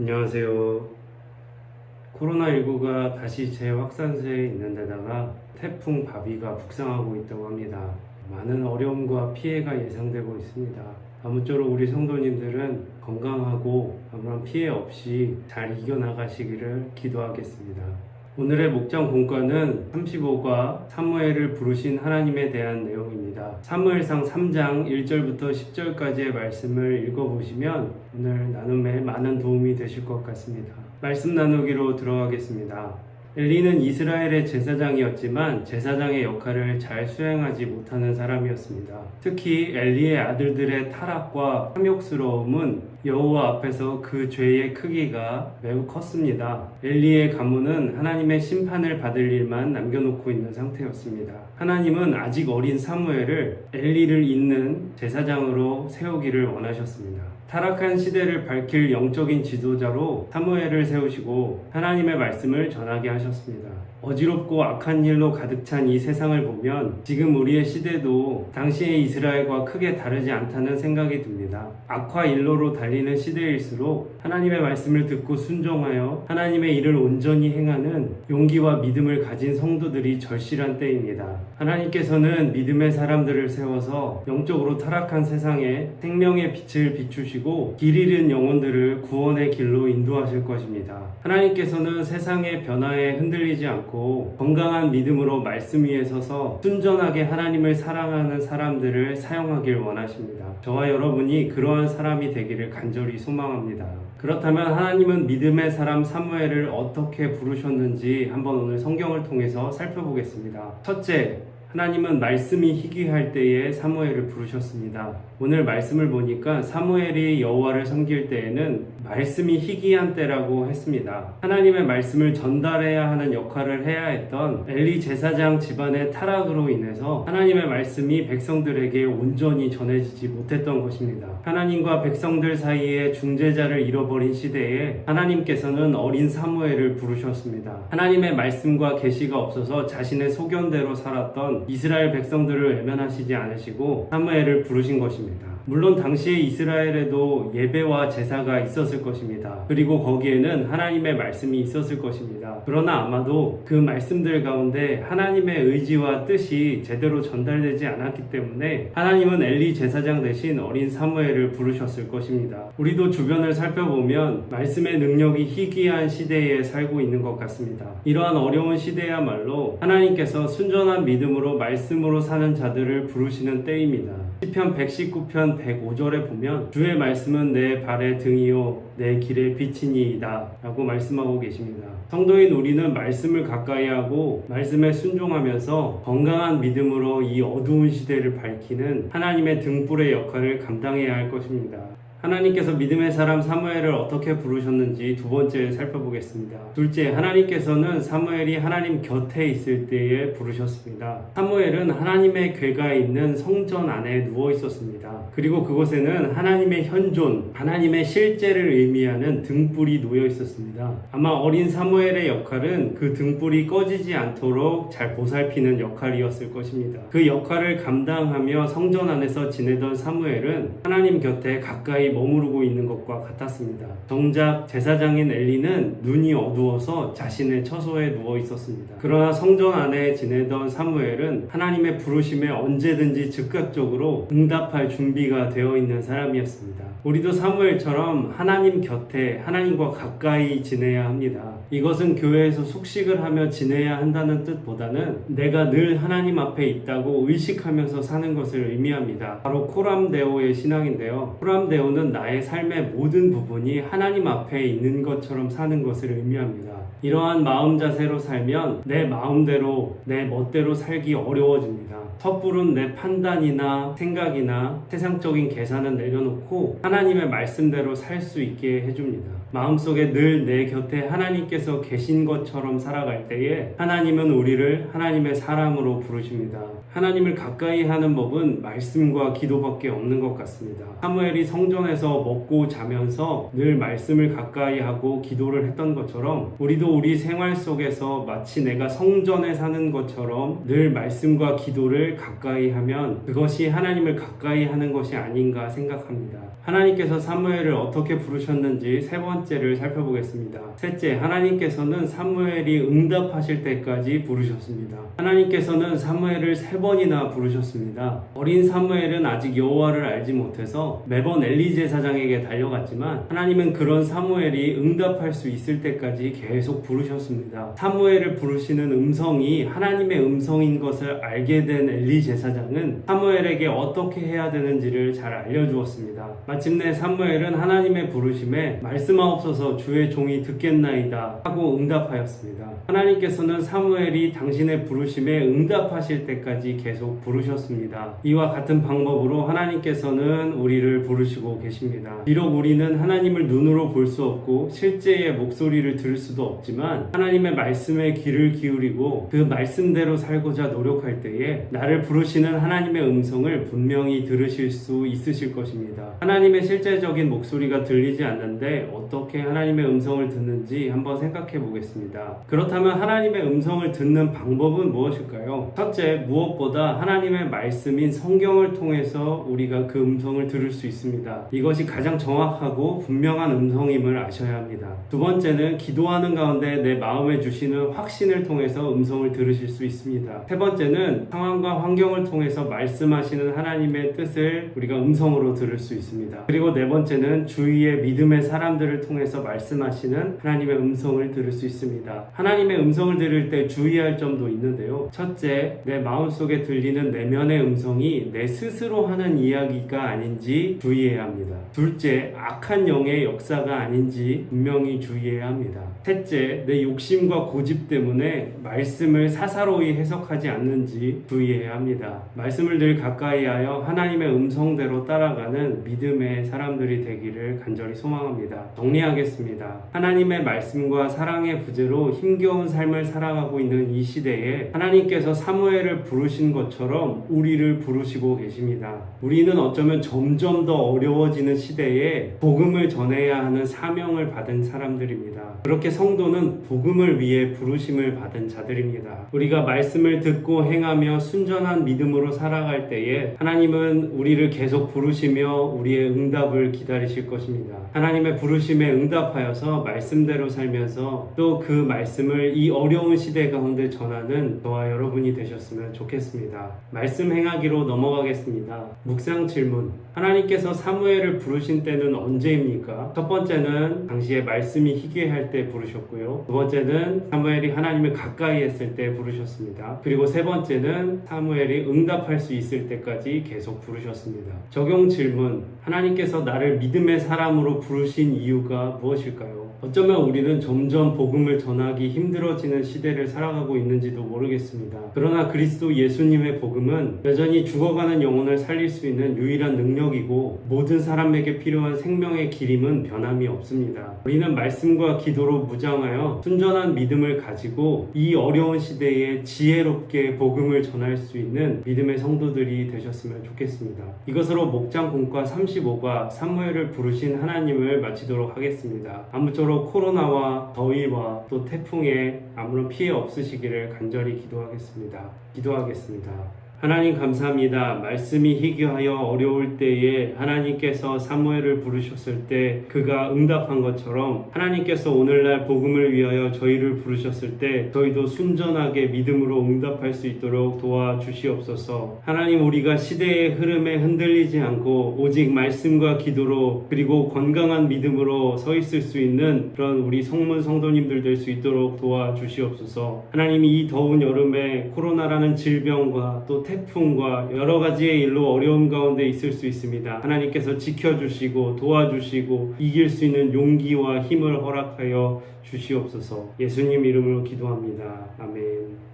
안녕하세요. 코로나19가 다시 재확산세에 있는 데다가 태풍 바비가 북상하고 있다고 합니다. 많은 어려움과 피해가 예상되고 있습니다. 아무쪼록 우리 성도님들은 건강하고 아무런 피해 없이 잘 이겨나가시기를 기도하겠습니다. 오늘의 목장 공과는 35과 사무엘을 부르신 하나님에 대한 내용입니다. 사무엘상 3장 1절부터 10절까지의 말씀을 읽어보시면 오늘 나눔에 많은 도움이 되실 것 같습니다. 말씀 나누기로 들어가겠습니다. 엘리는 이스라엘의 제사장이었지만 제사장의 역할을 잘 수행하지 못하는 사람이었습니다. 특히 엘리의 아들들의 타락과 탐욕스러움은 여호와 앞에서 그 죄의 크기가 매우 컸습니다. 엘리의 가문은 하나님의 심판을 받을 일만 남겨놓고 있는 상태였습니다. 하나님은 아직 어린 사무엘을 엘리를 잇는 제사장으로 세우기를 원하셨습니다. 타락한 시대를 밝힐 영적인 지도자로 사무엘을 세우시고 하나님의 말씀을 전하게 하셨습니다. 어지럽고 악한 일로 가득 찬 이 세상을 보면 지금 우리의 시대도 당시의 이스라엘과 크게 다르지 않다는 생각이 듭니다. 악화 일로로 달리는 시대일수록 하나님의 말씀을 듣고 순종하여 하나님의 일을 온전히 행하는 용기와 믿음을 가진 성도들이 절실한 때입니다. 하나님께서는 믿음의 사람들을 세워서 영적으로 타락한 세상에 생명의 빛을 비추시고 길 잃은 영혼들을 구원의 길로 인도하실 것입니다. 하나님께서는 세상의 변화에 흔들리지 않고 건강한 믿음으로 말씀 위에 서서 순전하게 하나님을 사랑하는 사람들을 사용하길 원하십니다. 저와 여러분이 그러한 사람이 되기를 간절히 소망합니다. 그렇다면 하나님은 믿음의 사람 사무엘을 어떻게 부르셨는지 한번 오늘 성경을 통해서 살펴보겠습니다. 첫째, 하나님은 말씀이 희귀할 때에 사무엘을 부르셨습니다. 오늘 말씀을 보니까 사무엘이 여호와를 섬길 때에는 말씀이 희귀한 때라고 했습니다. 하나님의 말씀을 전달해야 하는 역할을 해야 했던 엘리 제사장 집안의 타락으로 인해서 하나님의 말씀이 백성들에게 온전히 전해지지 못했던 것입니다. 하나님과 백성들 사이에 중재자를 잃어버린 시대에 하나님께서는 어린 사무엘을 부르셨습니다. 하나님의 말씀과 계시가 없어서 자신의 소견대로 살았던 이스라엘 백성들을 외면하시지 않으시고 사무엘을 부르신 것입니다. 물론 당시에 이스라엘에도 예배와 제사가 있었을 것입니다. 그리고 거기에는 하나님의 말씀이 있었을 것입니다. 그러나 아마도 그 말씀들 가운데 하나님의 의지와 뜻이 제대로 전달되지 않았기 때문에 하나님은 엘리 제사장 대신 어린 사무엘을 부르셨을 것입니다. 우리도 주변을 살펴보면 말씀의 능력이 희귀한 시대에 살고 있는 것 같습니다. 이러한 어려운 시대야말로 하나님께서 순전한 믿음으로 말씀으로 사는 자들을 부르시는 때입니다. 시편 119편 105절에 보면 주의 말씀은 내 발의 등이요 내 길의 빛이니이다 라고 말씀하고 계십니다. 성도인 우리는 말씀을 가까이 하고 말씀에 순종하면서 건강한 믿음으로 이 어두운 시대를 밝히는 하나님의 등불의 역할을 감당해야 할 것입니다. 하나님께서 믿음의 사람 사무엘을 어떻게 부르셨는지 두 번째 살펴보겠습니다. 둘째, 하나님께서는 사무엘이 하나님 곁에 있을 때에 부르셨습니다. 사무엘은 하나님의 궤가 있는 성전 안에 누워 있었습니다. 그리고 그곳에는 하나님의 현존, 하나님의 실제를 의미하는 등불이 놓여 있었습니다. 아마 어린 사무엘의 역할은 그 등불이 꺼지지 않도록 잘 보살피는 역할이었을 것입니다. 그 역할을 감당하며 성전 안에서 지내던 사무엘은 하나님 곁에 머무르고 있는 것과 같았습니다. 정작 제사장인 엘리는 눈이 어두워서 자신의 처소에 누워 있었습니다. 그러나 성전 안에 지내던 사무엘은 하나님의 부르심에 언제든지 즉각적으로 응답할 준비가 되어 있는 사람이었습니다. 우리도 사무엘처럼 하나님 곁에 하나님과 가까이 지내야 합니다. 이것은 교회에서 숙식을 하며 지내야 한다는 뜻보다는 내가 늘 하나님 앞에 있다고 의식하면서 사는 것을 의미합니다. 바로 코람데오의 신앙인데요. 코람데오는 나의 삶의 모든 부분이 하나님 앞에 있는 것처럼 사는 것을 의미합니다. 이러한 마음 자세로 살면 내 마음대로 내 멋대로 살기 어려워집니다. 섣부른 내 판단이나 생각이나 세상적인 계산은 내려놓고 하나님의 말씀대로 살 수 있게 해줍니다. 마음속에 늘 내 곁에 하나님께서 계신 것처럼 살아갈 때에 하나님은 우리를 하나님의 사람으로 부르십니다. 하나님을 가까이 하는 법은 말씀과 기도밖에 없는 것 같습니다. 사무엘이 성전에서 먹고 자면서 늘 말씀을 가까이 하고 기도를 했던 것처럼 우리도 우리 생활 속에서 마치 내가 성전에 사는 것처럼 늘 말씀과 기도를 가까이 하면 그것이 하나님을 가까이 하는 것이 아닌가 생각합니다. 하나님께서 사무엘을 어떻게 부르셨는지 세 번째를 살펴보겠습니다. 셋째, 하나님께서는 사무엘이 응답하실 때까지 부르셨습니다. 하나님께서는 사무엘을 세번 이나 부르셨습니다. 어린 사무엘은 아직 여호와를 알지 못해서 매번 엘리 제 사장에게 달려갔지만 하나님은 그런 사무엘이 응답할 수 있을 때까지 계속 부르셨습니다. 사무엘을 부르시는 음성이 하나님의 음성인 것을 알게 된 엘리 제 사장은 사무엘에게 어떻게 해야 되는지를 잘 알려주었습니다. 마침내 사무엘은 하나님의 부르심에 말씀하옵소서 주의 종이 듣겠나이다 하고 응답하였습니다. 하나님께서는 사무엘이 당신의 부르심에 응답하실 때까지 계속 부르셨습니다. 이와 같은 방법으로 하나님께서는 우리를 부르시고 계십니다. 비록 우리는 하나님을 눈으로 볼 수 없고 실제의 목소리를 들을 수도 없지만 하나님의 말씀에 귀를 기울이고 그 말씀대로 살고자 노력할 때에 나를 부르시는 하나님의 음성을 분명히 들으실 수 있으실 것입니다. 하나님의 실제적인 목소리가 들리지 않는데 어떻게 하나님의 음성을 듣는지 한번 생각해 보겠습니다. 그렇다면 하나님의 음성을 듣는 방법은 무엇일까요? 첫째, 무엇 보다 하나님의 말씀인 성경을 통해서 우리가 그 음성을 들을 수 있습니다. 이것이 가장 정확하고 분명한 음성임을 아셔야 합니다. 두 번째는 기도하는 가운데 내 마음에 주시는 확신을 통해서 음성을 들으실 수 있습니다. 세 번째는 상황과 환경을 통해서 말씀하시는 하나님의 뜻을 우리가 음성으로 들을 수 있습니다. 그리고 네 번째는 주위의 믿음의 사람들을 통해서 말씀하시는 하나님의 음성을 들을 수 있습니다. 하나님의 음성을 들을 때 주의할 점도 있는데요. 첫째, 내 마음속 에 들리는 내면의 음성이 내 스스로 하는 이야기가 아닌지 주의해야 합니다. 둘째, 악한 영의 역사가 아닌지 분명히 주의해야 합니다. 셋째, 내 욕심과 고집 때문에 말씀을 사사로이 해석하지 않는지 주의해야 합니다. 말씀을 늘 가까이 하여 하나님의 음성대로 따라가는 믿음의 사람들이 되기를 간절히 소망합니다. 정리하겠습니다. 하나님의 말씀과 사랑의 부재로 힘겨운 삶을 살아가고 있는 이 시대에 하나님께서 사무엘을 부르 신 것처럼 우리를 부르시고 계십니다. 우리는 어쩌면 점점 더 어려워지는 시대에 복음을 전해야 하는 사명을 받은 사람들입니다. 그렇게 성도는 복음을 위해 부르심을 받은 자들입니다. 우리가 말씀을 듣고 행하며 순전한 믿음으로 살아갈 때에 하나님은 우리를 계속 부르시며 우리의 응답을 기다리실 것입니다. 하나님의 부르심에 응답하여서 말씀대로 살면서 또 그 말씀을 이 어려운 시대 가운데 전하는 저와 여러분이 되셨으면 좋겠습니다. 말씀 행하기로 넘어가겠습니다. 묵상 질문. 하나님께서 사무엘을 부르신 때는 언제입니까? 첫 번째는 당시에 말씀이 희귀할 때 부르셨고요. 두 번째는 사무엘이 하나님을 가까이 했을 때 부르셨습니다. 그리고 세 번째는 사무엘이 응답할 수 있을 때까지 계속 부르셨습니다. 적용 질문. 하나님께서 나를 믿음의 사람으로 부르신 이유가 무엇일까요? 어쩌면 우리는 점점 복음을 전하기 힘들어지는 시대를 살아가고 있는지도 모르겠습니다. 그러나 그리스도 예수 님의 복음은 여전히 죽어가는 영혼을 살릴 수 있는 유일한 능력이고 모든 사람에게 필요한 생명의 기림은 변함이 없습니다. 우리는 말씀과 기도로 무장하여 순전한 믿음을 가지고 이 어려운 시대에 지혜롭게 복음을 전할 수 있는 믿음의 성도들이 되셨으면 좋겠습니다. 이것으로 목장 공과 35과 사무엘을 부르신 하나님을 마치도록 하겠습니다. 아무쪼록 코로나와 더위와 또 태풍에 아무런 피해 없으시기를 간절히 기도하겠습니다. 기도하겠습니다. 知道。 하나님 감사합니다. 말씀이 희귀하여 어려울 때에 하나님께서 사무엘을 부르셨을 때 그가 응답한 것처럼 하나님께서 오늘날 복음을 위하여 저희를 부르셨을 때 저희도 순전하게 믿음으로 응답할 수 있도록 도와주시옵소서. 하나님 우리가 시대의 흐름에 흔들리지 않고 오직 말씀과 기도로 그리고 건강한 믿음으로 서 있을 수 있는 그런 우리 성문 성도님들 될 수 있도록 도와주시옵소서. 하나님이 이 더운 여름에 코로나라는 질병과 또 태풍과 여러 가지의 일로 어려움 가운데 있을 수 있습니다. 하나님께서 지켜주시고 도와주시고 이길 수 있는 용기와 힘을 허락하여 주시옵소서. 예수님 이름으로 기도합니다. 아멘.